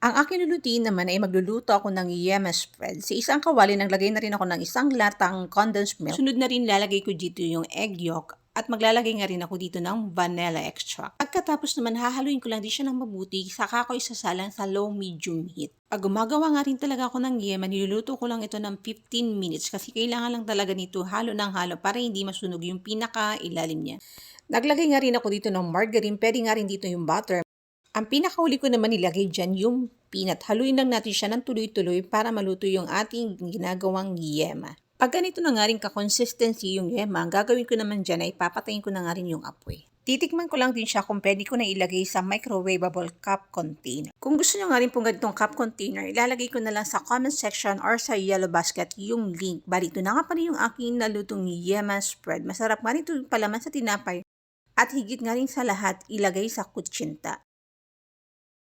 Ang aking lulutuin naman ay magluluto ako ng yema spread. Sa isang kawali, naglagay na rin ako ng isang latang condensed milk. Sunod na rin lalagay ko dito yung egg yolk at maglalagay nga rin ako dito ng vanilla extract. Pagkatapos naman, hahaluin ko lang din siya ng mabuti, saka ko isasalang sa low-medium heat. Pag gumagawa nga rin talaga ako ng yema, niluluto ko lang ito ng 15 minutes kasi kailangan lang talaga nito halo ng halo para hindi masunog yung pinaka-ilalim niya. Naglagay nga rin ako dito ng margarine, pwede nga rin dito yung butter. Ang pinakahuli ko naman nilagay dyan yung peanut. Haluin lang natin siya ng tuloy-tuloy para maluto yung ating ginagawang yema. Pag ganito na nga rin ka-consistency yung yema, ang gagawin ko naman dyan ay papatayin ko na nga rin yung apoy. Titikman ko lang din siya kung pwede ko na ilagay sa microwavable cup container. Kung gusto nyo nga rin pong ganitong cup container, ilalagay ko na lang sa comment section or sa yellow basket yung link. Bali, ito na nga pala yung aking nalutong yema spread. Masarap nga rin ito palaman sa tinapay. At higit nga rin sa lahat, ilagay sa kutsinta.